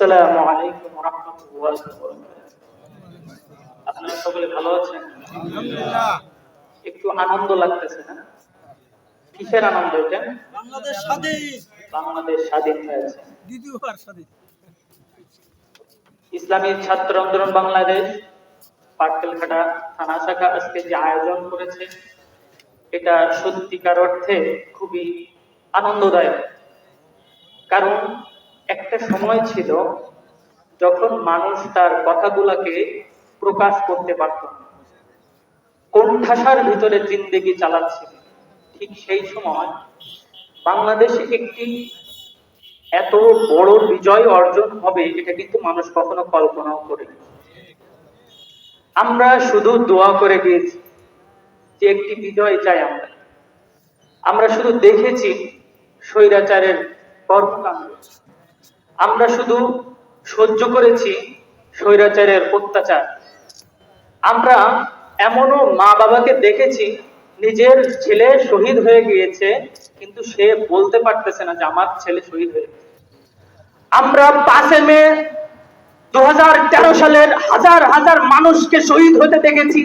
আসসালামু আলাইকুম রহমতুল্লাহ আপনারা সকলে ভালো আছেন? একটু আনন্দ লাগতেছে না? কিসের আনন্দ এটা? বাংলাদেশ স্বাধীন। বাংলাদেশ স্বাধীন হয়েছে। দ্বিতীয়বার স্বাধীন। ইসলামী ছাত্র আন্দোলন বাংলাদেশ পাটকেলঘাটা থানা শাখা আজকে যে আয়োজন করেছে এটা সত্যিকার অর্থে খুবই আনন্দদায়ক। কারণ একটা সময় ছিল যখন মানুষ তার কথাগুলোকে প্রকাশ করতে পারত না। কোণঠাসার ভিতরে জিন্দেগি চালাচ্ছিল ঠিক সেই সময় বাংলাদেশে একটি এত বড় বিজয় অর্জন হবে এটা কিন্তু মানুষ কখনো কল্পনাও করেনি। আমরা শুধু দোয়া করে গিয়েছি যে একটি বিজয় চাই আমরা। আমরা শুধু দেখেছি স্বৈরাচারের কর্মকাণ্ড। আমরা শুধু সহ্য করেছি স্বৈরাচারের অত্যাচার। আমরা এমনও মা বাবাকে দেখেছি, নিজের ছেলে শহীদ হয়ে গিয়েছে, কিন্তু সে বলতে পারতেছে না যে আমার ছেলে শহীদ হয়ে আমরা পাঁচে মে দু হাজার তেরো সালের হাজার হাজার মানুষকে শহীদ হতে দেখেছি,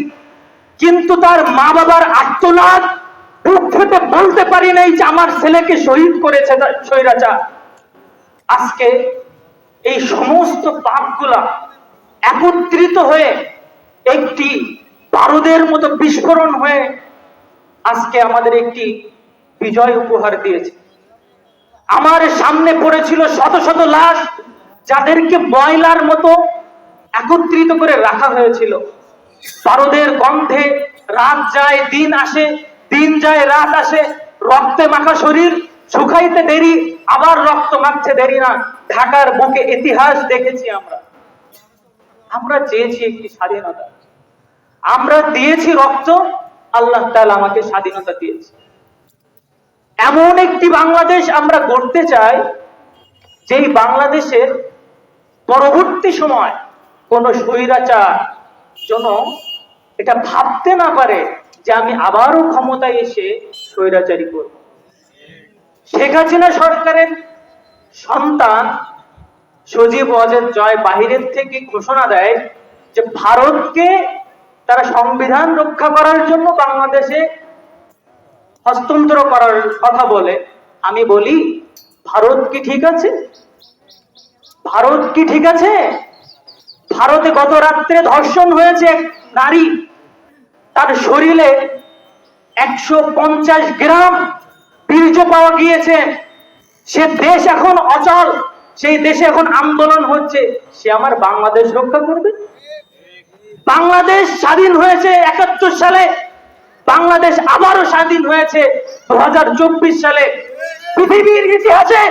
কিন্তু তার মা বাবার আত্মনাদ বলতে পারি নাই যে আমার ছেলেকে শহীদ করেছে স্বৈরাচার। আজকে এই সমস্ত পাপগুলা একত্রিত হয়ে একটি বারুদের মতো বিস্ফোরণ হয়ে আজকে আমাদের একটি বিজয় উপহার দিয়েছে। আমার সামনে পড়েছিল শত শত লাশ যাদেরকে ময়লার মতো একত্রিত করে রাখা হয়েছিল। বারুদের গন্ধে রাত যায়, দিন আসে, দিন যায়, রাত আসে, রক্তে মাখা শরীর শুকাইতে দেরি, আবার রক্ত মাখছে দেরি না। ঢাকার বুকে ইতিহাস দেখেছি আমরা। আমরা চেয়েছি একটি স্বাধীনতা। আমরা দিয়েছি রক্ত, আল্লাহ তাআলা আমাকে স্বাধীনতা দিয়েছে। এমন একটি বাংলাদেশ আমরা গড়তে চাই, যেই বাংলাদেশের পরবর্তী সময় কোন স্বৈরাচার যেন এটা ভাবতে না পারে যে আমি আবারও ক্ষমতায় এসে স্বৈরাচারী করব। শেখ হাসিনা সরকারের সন্তান সজীব অজের জয় বাহিরের থেকে ঘোষণা দেয় যে ভারতকে তারা সংবিধান রক্ষা করার জন্য বাংলাদেশে হস্তান্তর করার কথা বলে। আমি বলি, ভারত কি ঠিক আছে? ভারত কি ঠিক আছে? ভারতে গত রাত্রে ধর্ষণ হয়েছে এক নারী। তার শরীরে একশো পঞ্চাশ গ্রাম বীর্য পাওয়া গিয়েছে। সে দেশ এখন অচল। সেই দেশে এখন আন্দোলন হচ্ছে। সে আমার বাংলাদেশ রক্ষা করবে। বাংলাদেশ স্বাধীন হয়েছে একাত্তর সালে। বাংলাদেশ আবারও স্বাধীন হয়েছে দু সালে। পৃথিবীর ইতিহাসে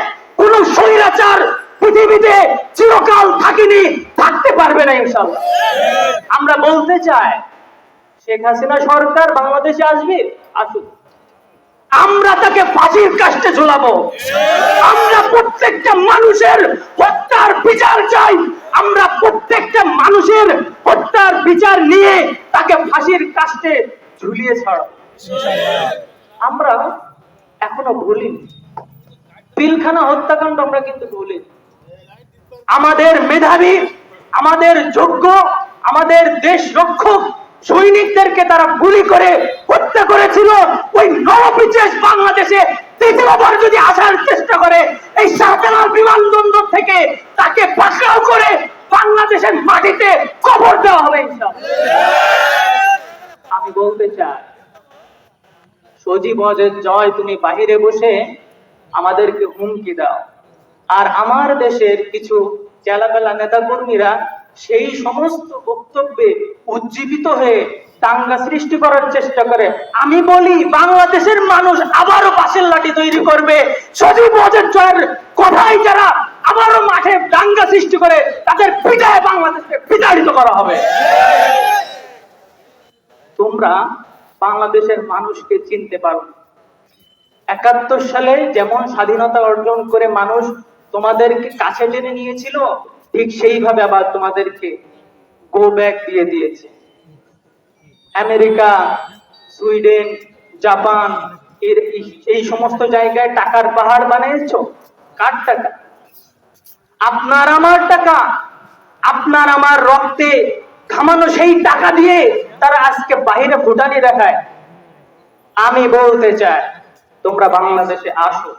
কোন স্বৈরাচার পৃথিবীতে চিরকাল থাকিনি, থাকতে পারবে না ইনশাল্লাহ আমরা বলতে চাই, শেখ হাসিনা সরকার বাংলাদেশে আসবে? আসুক। আমরা তাকে ফাঁসির কাষ্টে ঝুলাবো। আমরা প্রত্যেকটা মানুষের হত্যার বিচার চাই। আমরা প্রত্যেকটা মানুষের হত্যার বিচার নিয়ে তাকে ফাঁসির কাষ্টে ঝুলিয়ে ছাড়াবো। আমরা এখনও ভুলিনি। পিলখানা হত্যাকাণ্ড আমরা কিন্তু ভুলিনি। আমাদের মেধাবী, আমাদের যোগ্য, আমাদের দেশ রক্ষক সৈনিকদেরকে তারা গুলি করে হত্যা করেছিল। ওই নববিচেষ বাংলাদেশে তৃতীয়বার যদি আসার চেষ্টা করে, এই শাহজালাল বিমানবন্দর থেকে তাকে পাকড়াও করে বাংলাদেশের মাটিতে কবর দেওয়া হবে আমি বলতে চাই, সজীব অজের জয় তুমি বাহিরে বসে আমাদেরকে হুমকি দাও। আর আমার দেশের কিছু চেলাবেলা নেতা কর্মীরা সেই সমস্ত বক্তব্যে উজ্জীবিত হয়ে দাঙ্গা সৃষ্টি করার চেষ্টা করে। আমি বলি, বাংলাদেশের মানুষ আবারও পাশের লাঠি তৈরি করবে। সজীব জয়ের কথাই যারা আবারও মাঠে দাঙ্গা সৃষ্টি করে, তাদের পিটায় বাংলাদেশকে বিতাড়িত করা হবে। তোমরা বাংলাদেশের মানুষকে চিনতে পারো একাত্তর সালে যেমন স্বাধীনতা অর্জন করে মানুষ তোমাদেরকে কাছে টেনে নিয়েছিল ঠিক সেইভাবে আবার তোমাদেরকে গো ব্যাক দিয়ে দিয়েছে। আমেরিকা, সুইডেন, জাপান, এর এই- সমস্ত জায়গায় টাকার পাহাড় বানিয়েছো? কার টাকা? আপনার আমার টাকা। আপনার আমার রক্তে খামানো সেই টাকা দিয়ে তারা আজকে বাহিরে ফুটানি দেখায়। আমি বলতে চাই, তোমরা বাংলাদেশে আসো।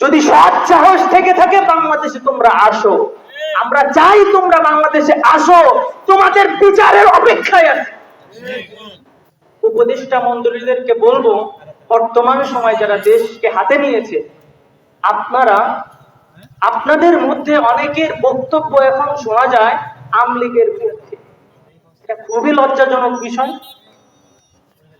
যদি সৎ সাহস থেকে থাকে বাংলাদেশে তোমরা আসো। আমরা চাই তোমরা বাংলাদেশে আসো, তোমাদের বিচারের অপেক্ষায় আছে। উপদেষ্টা মন্ডলীদেরকে বলব, বর্তমান সময় যারা দেশকে হাতে নিয়েছে, আপনারা, আপনাদের মধ্যে অনেকের বক্তব্য এখন শোনা যায়, আমলিগের বিরুদ্ধে। এটা খুবই লজ্জাজনক বিষয়।